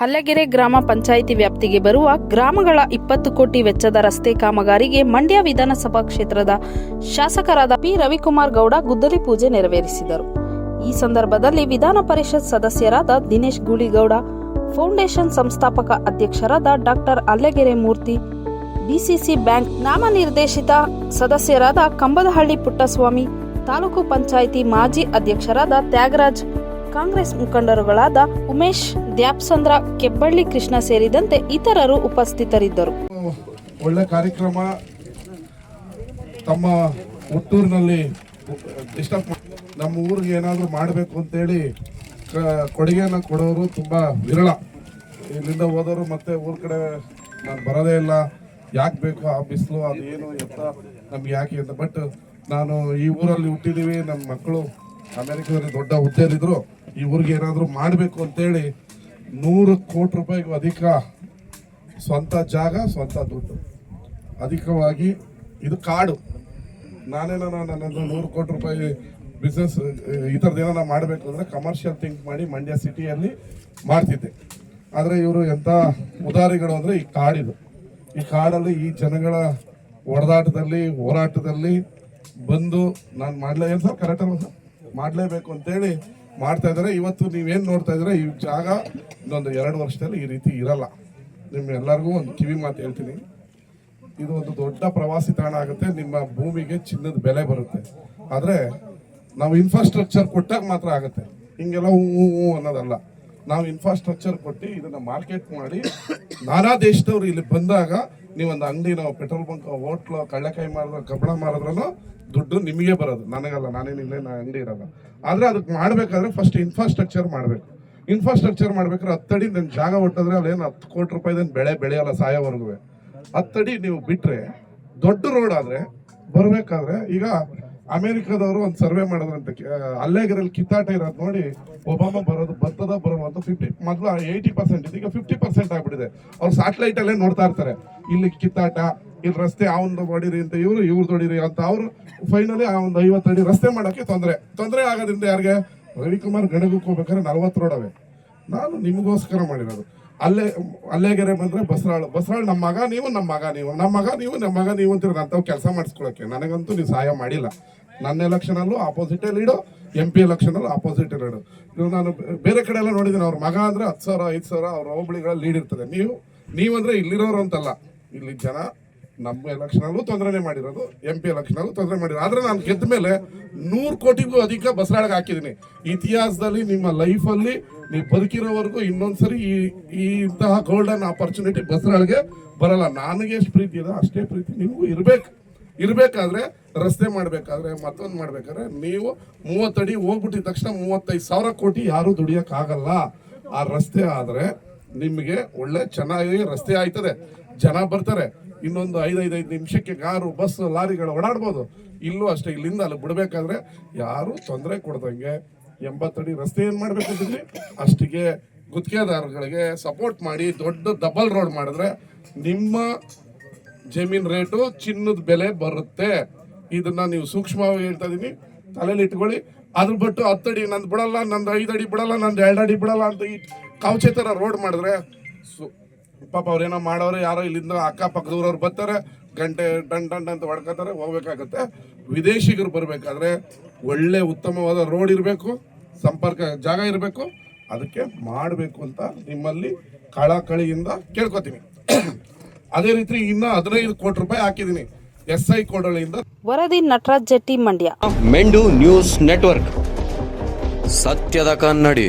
ಹಲ್ಲೆಗೆರೆ ಗ್ರಾಮ ಪಂಚಾಯಿತಿ ವ್ಯಾಪ್ತಿಗೆ ಬರುವ ಗ್ರಾಮಗಳ ಇಪ್ಪತ್ತು ಕೋಟಿ ವೆಚ್ಚದ ರಸ್ತೆ ಕಾಮಗಾರಿಗೆ ಮಂಡ್ಯ ವಿಧಾನಸಭಾ ಕ್ಷೇತ್ರದ ಶಾಸಕರಾದ ಪಿ. ರವಿಕುಮಾರ್ ಗೌಡ ಗುದ್ದಲಿ ಪೂಜೆ ನೆರವೇರಿಸಿದರು. ಈ ಸಂದರ್ಭದಲ್ಲಿ ವಿಧಾನ ಪರಿಷತ್ ಸದಸ್ಯರಾದ ದಿನೇಶ್ ಗುಳಿಗೌಡ, ಫೌಂಡೇಶನ್ ಸಂಸ್ಥಾಪಕ ಅಧ್ಯಕ್ಷರಾದ doctor Allagere Murthy, DCC bank ನಾಮನಿರ್ದೇಶಿತ ಸದಸ್ಯರಾದ ಕಂಬದಹಳ್ಳಿ ಪುಟ್ಟಸ್ವಾಮಿ, ತಾಲೂಕು ಪಂಚಾಯಿತಿ ಮಾಜಿ ಅಧ್ಯಕ್ಷರಾದ ತ್ಯಾಗರಾಜ್ ಕಾಂಗ್ರೆಸ್ ಮುಖಂಡರುಗಳಾದ ಉಮೇಶ್, ದ್ಯಾಪ್ಸಂದ್ರ, ಕೆಬ್ಬಳ್ಳಿ ಕೃಷ್ಣ ಸೇರಿದಂತೆ ಇತರರು ಉಪಸ್ಥಿತರಿದ್ದರು. ಒಳ್ಳೆ ಕಾರ್ಯಕ್ರಮ ತಮ್ಮ ಹುಟ್ಟೂರಿನಲ್ಲಿ ನಮ್ಮ ಊರಿಗೆ ಏನಾದರೂ ಮಾಡಬೇಕು ಅಂತೇಳಿ ಕೊಡುಗೆಯನ್ನು ಕೊಡೋರು ತುಂಬ ವಿರಳ. ಇಲ್ಲಿಂದ ಹೋದವರು ಮತ್ತೆ ಊರ ಕಡೆ ನಾನು ಬರೋದೇ ಇಲ್ಲ. ಯಾಕೆ ಬೇಕು, ಆ ಬಿಸಿಲು, ಅದು ಏನು ಎತ್ತ ನಮ್ಗೆ ಯಾಕೆ ಅಂತ. ಬಟ್ ನಾನು ಈ ಊರಲ್ಲಿ ಹುಟ್ಟಿದ್ದೀವಿ ನಮ್ಮ ಮಕ್ಕಳು ಅಮೆರಿಕದಲ್ಲಿ ದೊಡ್ಡ ಹುದ್ದೆಯಲ್ಲಿದ್ದರು ಈ ಊರಿಗೆ ಏನಾದರೂ ಮಾಡಬೇಕು ಅಂತೇಳಿ ನೂರು ಕೋಟಿ ರೂಪಾಯಿಗೂ ಅಧಿಕ ಸ್ವಂತ ಜಾಗ, ಸ್ವಂತ ದುಡ್ಡು. ಅಧಿಕವಾಗಿ ಇದು ಕಾಡು. ನಾನೇನೋ ನನ್ನದು ನೂರು ಕೋಟಿ ರೂಪಾಯಿ ಬಿಸ್ನೆಸ್ ಈ ಥರದ್ದೇನೋ ಮಾಡಬೇಕು ಅಂದರೆ ಕಮರ್ಷಿಯಲ್ ಥಿಂಕ್ ಮಾಡಿ ಮಂಡ್ಯ ಸಿಟಿಯಲ್ಲಿ ಮಾಡ್ತಿದ್ದೆ. ಆದರೆ ಇವರು ಎಂಥ ಉದಾರಿಗಳು ಅಂದರೆ ಈ ಕಾಡಿದು. ಈ ಕಾಡಲ್ಲಿ ಈ ಜನಗಳ ಹೊಡೆದಾಟದಲ್ಲಿ ಹೋರಾಟದಲ್ಲಿ ಬಂದು ನಾನು ಮಾಡಲೇ ಸರ್ ಕರೆಕ್ಟ್ ಅಲ್ವಾ ಸರ್? ಮಾಡಲೇಬೇಕು ಅಂತೇಳಿ ಮಾಡ್ತಾ ಇದ್ದಾರೆ. ಇವತ್ತು ನೀವೇನು ನೋಡ್ತಾ ಇದ್ದೀರಾ? ಈ ಜಾಗ ಇನ್ನೊಂದು ಎರಡು ವರ್ಷದಲ್ಲಿ ಈ ರೀತಿ ಇರಲ್ಲ. ನಿಮ್ಮೆಲ್ಲರಿಗೂ ಒಂದು ಕಿವಿ ಮಾತು ಹೇಳ್ತೀನಿ. ಇದು ಒಂದು ದೊಡ್ಡ ಪ್ರವಾಸಿ ತಾಣ ಆಗುತ್ತೆ. ನಿಮ್ಮ ಭೂಮಿಗೆ ಚಿನ್ನದ ಬೆಲೆ ಬರುತ್ತೆ. ಆದರೆ ನಾವು ಇನ್ಫ್ರಾಸ್ಟ್ರಕ್ಚರ್ ಕೊಟ್ಟಾಗ ಮಾತ್ರ ಆಗುತ್ತೆ. ಹಿಂಗೆಲ್ಲ ಹೂ ಹೂ ಅನ್ನೋದಲ್ಲ. ನಾವು ಇನ್ಫ್ರಾಸ್ಟ್ರಕ್ಚರ್ ಕೊಟ್ಟು ಇದನ್ನು ಮಾರ್ಕೆಟ್ ಮಾಡಿ ನಾನಾ ದೇಶದವ್ರು ಇಲ್ಲಿ ಬಂದಾಗ ನೀವೊಂದು ಅಂಗಡಿನೋ, ಪೆಟ್ರೋಲ್ ಬಂಕ್, ಹೋಟ್ಲು, ಕಳ್ಳೆಕಾಯಿ ಮಾರಿದ್ರೆ ಕಬ್ಬಣ ಮಾರಿದ್ರೂ ದುಡ್ಡು ನಿಮಗೆ ಬರೋದು. ನನಗಲ್ಲ ನಾನೇನಿಲ್ಲ ನಾನು ಅಂಗಡಿ ಇರಲ್ಲ ಆದರೆ ಅದಕ್ಕೆ ಮಾಡಬೇಕಾದ್ರೆ ಫಸ್ಟ್ ಇನ್ಫ್ರಾಸ್ಟ್ರಕ್ಚರ್ ಮಾಡಬೇಕು. ಇನ್ಫ್ರಾಸ್ಟ್ರಕ್ಚರ್ ಮಾಡ್ಬೇಕಾದ್ರೆ ಹತ್ತಡಿ ನನ್ನ ಜಾಗ ಒಟ್ಟಿದ್ರೆ ಅಲ್ಲೇನು ಹತ್ತು ಕೋಟಿ ರೂಪಾಯಿದೇನು ಬೆಳೆ ಬೆಳೆಯಲ್ಲ ಸಾಯೋವರೆಗೂ. ಹತ್ತಡಿ ನೀವು ಬಿಟ್ಟರೆ ದೊಡ್ಡ ರೋಡ್ ಆದರೆ ಬರಬೇಕಾದ್ರೆ ಈಗ ಅಮೆರಿಕದವರು ಒಂದು ಸರ್ವೆ ಮಾಡಿದ್ರಂತೆ ಅಲ್ಲೇಗರಲ್ಲಿ ಕಿತ್ತಾಟ ಇರೋದು ನೋಡಿ ಒಬಾಮ ಬರೋದು ಬರ್ತದ ಬರೋದು ಅಂತ ಫಿಫ್ಟಿ ಮೊದಲು ಏಯ್ಟಿ ಪರ್ಸೆಂಟ್ ಈಗ ಫಿಫ್ಟಿ ಪರ್ಸೆಂಟ್ ಆಗಿಬಿಟ್ಟಿದೆ. ಅವ್ರು ಸ್ಯಾಟಲೈಟ್ ಅಲ್ಲೇ ನೋಡ್ತಾ ಇರ್ತಾರೆ. ಇಲ್ಲಿ ಕಿತ್ತಾಟ ಇಲ್ಲಿ ರಸ್ತೆ ಒಂದು ಹೊಡಿರಿ ಅಂತ ಇವರು, ಇವ್ರು ಹೊಡಿರಿ ಅಂತ ಅವರು ಫೈನಲಿ ಆ ಒಂದು ಐವತ್ತು ಅಡಿ ರಸ್ತೆ ಮಾಡೋಕ್ಕೆ ತೊಂದರೆ. ತೊಂದರೆ ಆಗೋದ್ರಿಂದ ಯಾರಿಗೆ? ರವಿಕುಮಾರ್ ಗಣಗಕ್ಕೆ ಹೋಗ್ಬೇಕಾದ್ರೆ ನಲ್ವತ್ತು ರೋಡ್ ಅವೆ. ನಾನು ನಿಮಗೋಸ್ಕರ ಮಾಡಿರೋದು. ಅಲ್ಲೇ, ಅಲ್ಲೇಗೆರೆ ಬಂದರೆ ಬಸರಾಳು. ಬಸರಾಳು ನಮ್ಮ ಮಗ, ನೀವು ನಮ್ಮ ಮಗ, ನೀವು ನಮ್ಮ ಮಗ, ನೀವು ನಮ್ಮ ಮಗ, ನೀವು ಅಂತೀರ. ಅಂಥವು ಕೆಲಸ ಮಾಡಿಸ್ಕೊಳಕ್ಕೆ. ನನಗಂತೂ ನೀವು ಸಹಾಯ ಮಾಡಿಲ್ಲ. ನನ್ನ ಎಲೆಕ್ಷನಲ್ಲೂ ಆಪೋಸಿಟ್ ಲೀಡು ಎಂ ಪಿ ಎಲೆಕ್ಷನಲ್ಲೂ ಆಪೋಸಿಟ್ ಲೀಡು ಇವರು ನಾನು ಬೇರೆ ಕಡೆ ಎಲ್ಲ ನೋಡಿದ್ದೀನಿ. ಅವ್ರ ಮಗ ಅಂದರೆ ಹತ್ತು ಸಾವಿರ, ಐದು ಸಾವಿರ ಅವ್ರ ಹೋಬಳಿಗಳ ಲೀಡ್ ಇರ್ತದೆ. ನೀವು, ನೀವಂದರೆ ಇಲ್ಲಿರೋರು ಅಂತಲ್ಲ. ಇಲ್ಲಿ ಜನ ನಮ್ಮ ಎಲೆಕ್ಷನಲ್ಲೂ ತೊಂದರೆನೇ ಮಾಡಿರೋದು ಎಂ ಪಿ ಎಲೆಕ್ಷನಲ್ಲೂ ತೊಂದರೆ ಮಾಡಿರೋದು. ಆದರೆ ನಾನು ಗೆದ್ದ ಮೇಲೆ ನೂರು ಕೋಟಿಗೂ ಅಧಿಕ ಬಸರಾಳಿಗೆ ಹಾಕಿದ್ದೀನಿ. ಇತಿಹಾಸದಲ್ಲಿ ನಿಮ್ಮ ಲೈಫಲ್ಲಿ ನೀವು ಬದುಕಿರೋವರೆಗೂ ಇನ್ನೊಂದ್ಸರಿ ಈ ಈ ಇಂತಹ ಗೋಲ್ಡನ್ ಆಪರ್ಚುನಿಟಿ ಬಸರಾಳಿಗೆ ಬರಲ್ಲ. ನನಗೆ ಎಷ್ಟು ಪ್ರೀತಿ ಇದೆ, ಅಷ್ಟೇ ಪ್ರೀತಿ ನಿಮಗೂ ಇರಬೇಕು. ಇರಬೇಕಾದ್ರೆ ರಸ್ತೆ ಮಾಡಬೇಕಾದ್ರೆ, ಮತ್ತೊಂದು ಮಾಡಬೇಕಾದ್ರೆ ನೀವು ಮೂವತ್ತಡಿ ಹೋಗ್ಬಿಟ್ಟಿದ ತಕ್ಷಣ ಮೂವತ್ತೈದು ಸಾವಿರ ಕೋಟಿ ಯಾರೂ ದುಡಿಯೋಕ್ಕಾಗಲ್ಲ. ಆ ರಸ್ತೆ ಆದರೆ ನಿಮಗೆ ಒಳ್ಳೆ ಚೆನ್ನಾಗಿ ರಸ್ತೆ ಆಯ್ತದೆ. ಜನ ಬರ್ತಾರೆ. ಇನ್ನೊಂದು ಐದೈದು ಐದು ನಿಮಿಷಕ್ಕೆ ಕಾರು, ಬಸ್, ಲಾರಿಗಳು ಓಡಾಡ್ಬೋದು. ಇಲ್ಲೂ ಅಷ್ಟೇ, ಇಲ್ಲಿಂದ ಅಲ್ಲಿ ಬಿಡಬೇಕಾದ್ರೆ ಯಾರು ತೊಂದರೆ ಕೊಡ್ದಂಗೆ ಎಂಬತ್ತಡಿ ರಸ್ತೆ ಏನು ಮಾಡ್ಬೇಕಂತಿದ್ರಿ ಅಷ್ಟಿಗೆ ಗುತ್ತಿಗೆದಾರಗಳಿಗೆ ಸಪೋರ್ಟ್ ಮಾಡಿ ದೊಡ್ಡ ಡಬಲ್ ರೋಡ್ ಮಾಡಿದ್ರೆ ನಿಮ್ಮ ಜಮೀನ್ ರೇಟು ಚಿನ್ನದ ಬೆಲೆ ಬರುತ್ತೆ. ಇದನ್ನ ನೀವು ಸೂಕ್ಷ್ಮವಾಗಿ ಹೇಳ್ತಾ ಇದ್ದೀನಿ ತಲೆಯಲ್ಲಿ ಇಟ್ಕೊಳ್ಳಿ. ಅದ್ರ ಬಿಟ್ಟು ಹತ್ತಡಿ ನಂದು ಬಿಡಲ್ಲ, ನಂದು ಐದು ಅಡಿ ಬಿಡಲ್ಲ, ನಂದು ಎರಡು ಅಡಿ ಬಿಡಲ್ಲ ಅಂತ ಈ ಕವಚೆ ರೋಡ್ ಮಾಡಿದ್ರೆ ಸು- ಪಾಪ ಅವ್ರೇನೋ ಮಾಡೋರು ಯಾರೋ ಇಲ್ಲಿಂದ ಅಕ್ಕಪಕ್ಕದವ್ರವ್ರು ಬರ್ತಾರೆ ಗಂಟೆ ಡನ್ ಡನ್ ಅಂತ ಹೊಡ್ಕೋತಾರೆ ಹೋಗ್ಬೇಕಾಗತ್ತೆ. ವಿದೇಶಿಗರು ಬರಬೇಕಾದ್ರೆ ಒಳ್ಳೆ ಉತ್ತಮವಾದ ರೋಡ್ ಇರಬೇಕು ಸಂಪರ್ಕ ಜಾಗ ಇರಬೇಕು. ಅದಕ್ಕೆ ಮಾಡಬೇಕು ಅಂತ ನಿಮ್ಮಲ್ಲಿ ಕಳಕಳಿಯಿಂದ ಕೇಳ್ಕೊತೀನಿ. ಅದೇ ರೀತಿ ಇನ್ನ ಹದಿನೈದು ಕೋಟಿ ರೂಪಾಯಿ ಹಾಕಿದ್ದೀನಿ ಎಸ್ ಐ ಕೋಡಳಿಯಿಂದ ವರದಿ ನಟರಾಜ್ ಜೆಟ್ಟಿ ಮಂಡ್ಯ. ಮೆಂಡು ನ್ಯೂಸ್ ನೆಟ್ವರ್ಕ್. ಸತ್ಯದ ಕನ್ನಡಿ.